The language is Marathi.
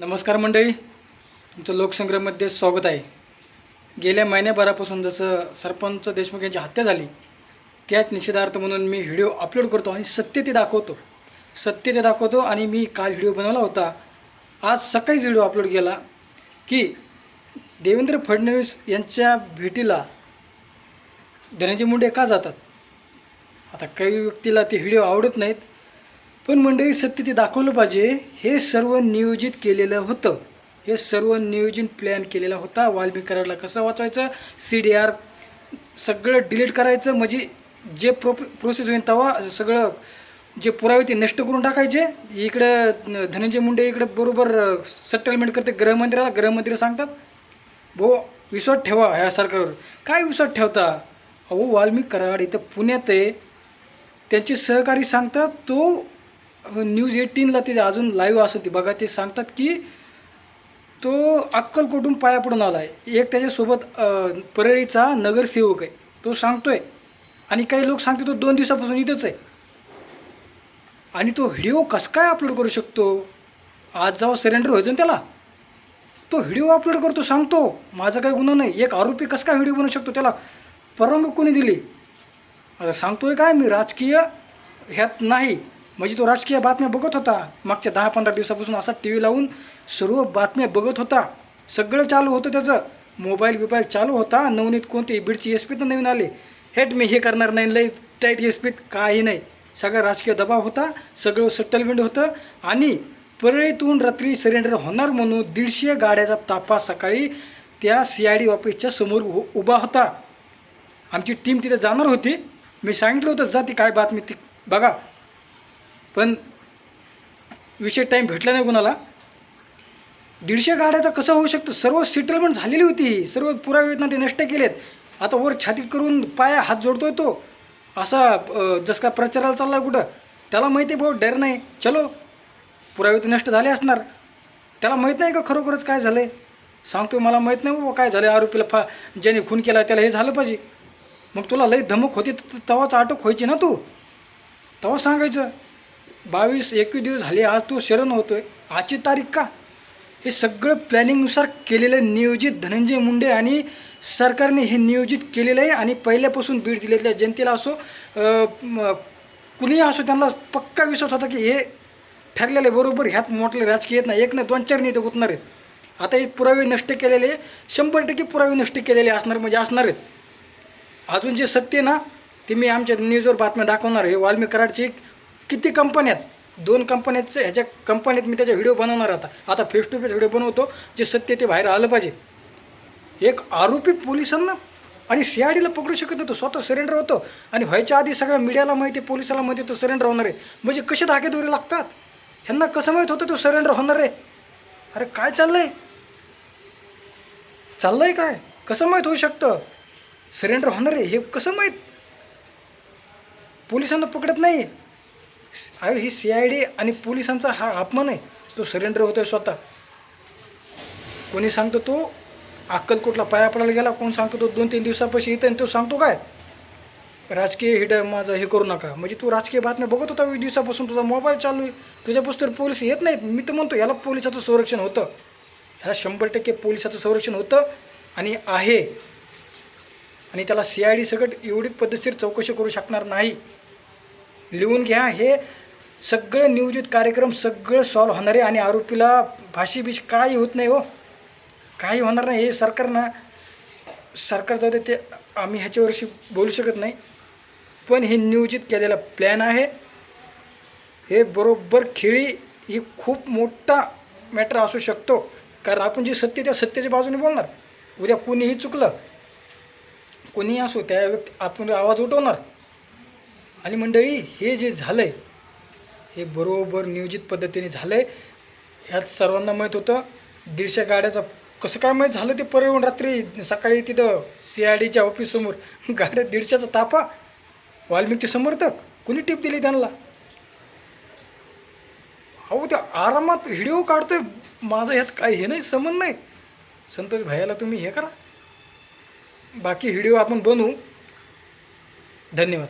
नमस्कार मंडळी. तुमचं लोकसंग्रहमध्ये स्वागत आहे. गेल्या महिन्याभरापासून जसं सरपंच देशमुख यांची हत्या झाली त्याच निषेधार्थ म्हणून मी व्हिडिओ अपलोड करतो आणि सत्य ते दाखवतो. सत्य ते दाखवतो आणि मी काल व्हिडिओ बनवला होता. आज सकाळीच व्हिडिओ अपलोड केला की देवेंद्र फडणवीस यांच्या भेटीला धनंजय मुंडे का जातात? आता काही व्यक्तीला ते व्हिडिओ आवडत नाहीत. पण मंडळी सत्य ते दाखवलं पाहिजे. हे सर्व नियोजित केलेलं होतं. हे सर्व नियोजित प्लॅन केलेला होता. वाल्मिक कराडला कसं वाचवायचं? सी डी आर सगळं डिलीट करायचं. म्हणजे जे प्रो प्रोसेस होईल तेव्हा सगळं जे पुरावे ते नष्ट करून टाकायचे. इकडं धनंजय मुंडे इकडे बरोबर सेटलमेंट करते. गृहमंत्र्याला गृहमंत्री सांगतात भो विश्वास ठेवा ह्या सरकारवर. काय विश्वास ठेवता? अहो वाल्मिक कराड इथं पुण्यात आहे. त्यांचे सहकारी सांगतात तो न्यूज एटीनला ते अजून लाईव्ह असं ते बघा ते सांगतात की तो अक्कलकोटून पाया पडून आला आहे एक त्याच्यासोबत परळीचा नगरसेवक आहे. तो सांगतोय. आणि काही लोक सांगते तो दोन दिवसापासून इथंच आहे. आणि तो व्हिडिओ कसं काय अपलोड करू शकतो? आज जेव्हा सरेंडर व्हायचं त्याला. तो व्हिडिओ अपलोड करतो सांगतो. माझा काही गुन्हा नाही. एक आरोपी कसं काय व्हिडिओ बनवू शकतो त्याला? परवानगी कोणी दिली? सांगतोय काय मी राजकीय ह्यात नाही. म्हणजे तो राजकीय बातम्या बघत होता. मागच्या दहा पंधरा दिवसापासून असा टी व्ही लावून सर्व बातम्या बघत होता. सगळं चालू होतं त्याचं. मोबाईल बिबाईल चालू होता. नवनीत कोणते बीडची एस पीत नवीन आले. हेट मी हे करणार नाही. लई टाईट एस पीत काही नाही. सगळा राजकीय दबाव होता. सगळं सेटलमेंट होतं. आणि परळीतून रात्री सरेंडर होणार म्हणून दीडशे गाड्याचा तापा सकाळी त्या सी आय डी ऑफिसच्या समोर उ- उभा होता. आमची टीम तिथे जाणार होती. मी सांगितलं होतं जा ती काय बातमी ती बघा. पण विषय टाईम भेटला नाही कुणाला. दीडशे गाड्याचं कसं होऊ शकतं? सर्व सेटलमेंट झालेली होती. ही सर्व पुरावे ते नष्ट केलेत. आता वर छातीत करून पाया हात जोडतोय तो. असा अं, का प्रचाराला चालला कुठं? त्याला माहिती आहे भाऊ डर नाही. चलो. पुरावे तर नष्ट झाले असणार. त्याला माहीत नाही का खरोखरच काय झालं आहे सांगतो मला माहीत नाही बाबा काय झालं आरोपीला फा ज्याने खून केला त्याला हे झालं पाहिजे. मग तुला लई धमक होती तर तेव्हाच अटक व्हायची ना तू? तेव्हा सांगायचं. बावीस एकवीस दिवस झाले आज तो शरण होतो आहे आजची तारीख का? हे सगळं प्लॅनिंगनुसार केलेलं नियोजित धनंजय मुंडे आणि सरकारने हे नियोजित केलेलं आहे आणि पहिल्यापासून बीड जिल्ह्यातल्या जनतेला असो कुणीही असो त्यांना पक्का विश्वास होता की हे ठरलेले बरोबर ह्यात मोठले राजकीय येत नाही एक ना दोन चार नेते उतरणार आहेत. आता हे पुरावे नष्ट केलेले शंभर टक्के पुरावे नष्ट केलेले असणार म्हणजे असणार आहेत. अजून जे सत्य आहे ना ते मी आमच्या न्यूजवर बातम्या दाखवणार आहे. वाल्मी कराडची किती कंपन्यात दोन कंपन्याचं ह्याच्या कंपनीत मी त्याचा व्हिडिओ बनवणार आता. आता फेस टू फेस व्हिडिओ बनवतो जे सत्य ते बाहेर आलं पाहिजे. एक आरोपी पोलिसांना आणि सी आय डीला पकडू शकत नव्हतो स्वतः सरेंडर होतं. आणि व्हायच्या आधी सगळ्या मीडियाला माहिती आहे पोलिसाला माहिती तो सरेंडर होणार आहे. म्हणजे कसे धाकेदोरे लागतात? ह्यांना कसं माहीत होतं तो सरेंडर होणार आहे? अरे काय चाललंय? चाललंय काय? कसं माहीत होऊ शकतं? सरेंडर होणार आहे हे कसं माहीत? पोलिसांना पकडत नाही अरे ही सी आय डी आणि पोलिसांचा हा अपमान आहे. तो सरेंडर होतोय स्वतः. कोणी सांगतो तो? अक्कलकोटला पाया पडायला गेला कोण सांगतो तो? दोन तीन दिवसापाशी येतं आणि तो सांगतो काय? राजकीय हिड माझं हे करू नका. म्हणजे तू राजकीय बातम्या बघत होता वीस दिवसापासून तुझा मोबाईल चालू आहे. तुझ्यापासून तर पोलीस येत नाहीत. मी तर म्हणतो याला पोलिसाचं संरक्षण होतं. ह्याला शंभर टक्के पोलिसाचं संरक्षण होतं आणि आहे. आणि त्याला सी आय डी सकट एवढी पद्धतशीर चौकशी करू शकणार नाही. लिहून घ्या. हे सगळं नियोजित कार्यक्रम सगळं सॉल्व्ह होणार आहे आणि आरोपीला भाषी काही होत नाही हो. काही होणार नाही. हे सरकारनं सरकार जाऊ दे ते आम्ही ह्याच्यावरशी बोलू शकत नाही. पण हे नियोजित केलेला प्लॅन आहे. हे बरोबर खेळी ही खूप मोठा मॅटर असू शकतो. कारण आपण जे सत्य त्या सत्याच्या बाजूने बोलणार. उद्या कोणीही चुकलं कोणीही असो त्या व्यक्ती आपण आवाज उठवणार. आणि मंडळी हे जे झालं आहे हे बरोबर नियोजित पद्धतीने झालं आहे ह्यात सर्वांना माहीत होतं दीडशे गाड्याचं कसं काय माहीत झालं ते परवून रात्री सकाळी तिथं सी आय डीच्या ऑफिससमोर गाड्या दीडशेचा तापा वाल्मिकी समर्थक कुणी टीप दिली त्यांना? अहो ते आरामात व्हिडिओ काढतोय. माझं ह्यात काय हे नाही समज नाही. संतोष भायाला तुम्ही हे करा. बाकी व्हिडिओ आपण बनवू. धन्यवाद.